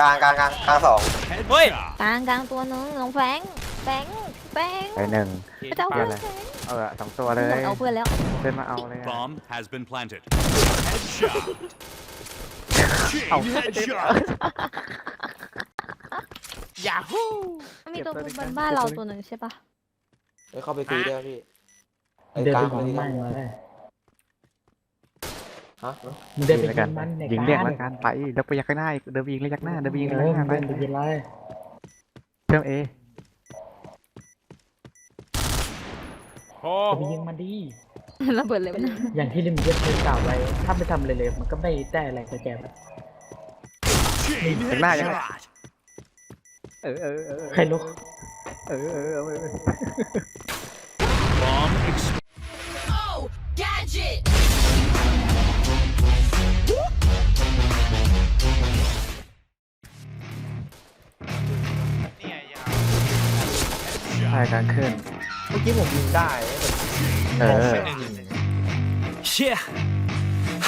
กลางกลางกลางกลางสองเฮ้ยกลางกลางตัวหนึงน้องแฟงแฟงแฟงไปหนึ่งพระเจ้าเพื่อนแฟงเออสองตัวเลเพื่อนยเอาเพื่อนแล้วเดินมาเอาเลยอะ Bomb has been planted. Headshot. Chain headshot. ยาฮูมีตัวบนบ้านเราตัวหนึ่งใช่ปะ เฮ้ยเข้าไปตีได้ไหมพี่ไอ้เดินกลาไปงยิไปงดิมันเลย ฮะมึงเดินไปยิงยิกันงมันในยิงกาเรียกรมันการไปแล้วไปยักข้างหน้าอีกเดินไปยิงเลยยักหน้าเดินไปยิงเอเลยอยักหมึน้างไปเดินไปยิงเลยเชื่อมเอโอ้ไปยิงมันดีระเบิดเลยมันอย่างที่ลิมเย็บเคยกล่าวไว้ ถ้าไม่ทำเลยเลย มันก็ไม่ได้อะไรกับแกแบบ Chain ยักหน้ายักหน้า headshot. เออเออเออใครลุกเออเออเออ ใช่การขึ้น เมื่อกี้ผมยิงได้ เออ Yeah.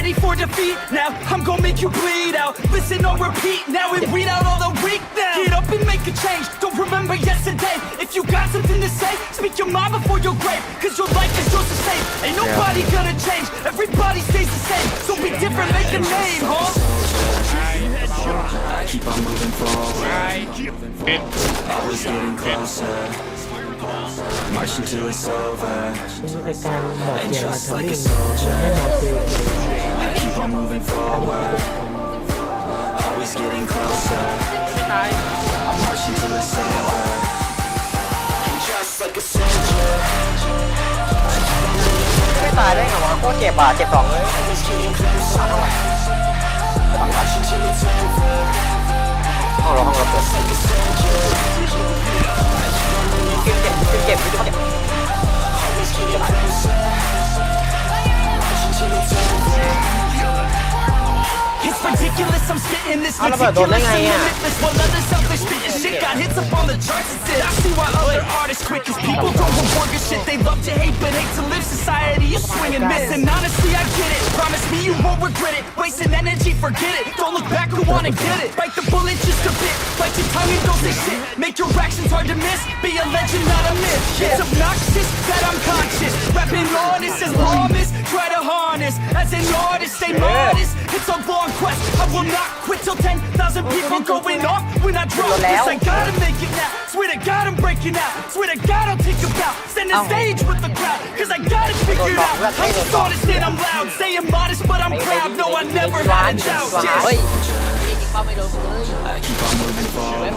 ready for defeat now. I'm gonna make you bleed out. Listen or repeat now and weed out all the weak now. Get up and make a change. Don't remember yesterday. If you got something to say, speak your mind before your grave. Cause your life is yours to save. Ain't nobody gonna change. Everybody stays the same. So be different, make a name, huh? I keep on moving forward. I getting closer. Marching till it's over. Like a soldier. Moving forward. Always getting closer. I'm marching to the center And just like a soldier, ไม่ตายได้ไงวะโคตรเจ็บอะเจ็บสองเลย always getting closer. I'm marching till it's over. ห้องเราห้องเราเปิด ridiculous, I'm spitting this How about ridiculous don't and limitless While others out there spitting shit got hits up on the charts instead I see why other artists quit Cause people don't reward good shit. They love to hate but hate to live. Society is swing and miss And honestly I get it. Promise me you won't regret it. Wasting energy, forget it. Don't look back, go on and get it? Bite the bullet just a bit. Bite your tongue and don't say shit. Make your actions hard to miss. Be a legend, not a myth. It's obnoxious that I'm conscious. Rapping promise Try to harness as an artist, stay yeah. modest. It's a long quest. I will not quit till 10,000 people going off when I drop this. I gotta make it now. Swear to God, I'm breaking out. Swear to God, I'll take a bow. Stand the stage with the crowd, cause I gotta figure it out. I'm just honest and I'm loud. Say I'm modest, but I'm proud. No, I never had a doubt. I keep on moving forward.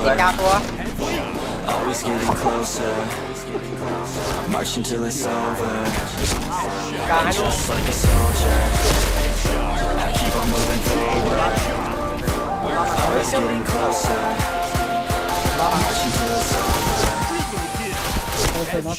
Always getting closer. March until it's over. Just like a soldier, I keep on moving forward. Always getting closer. March until it's over.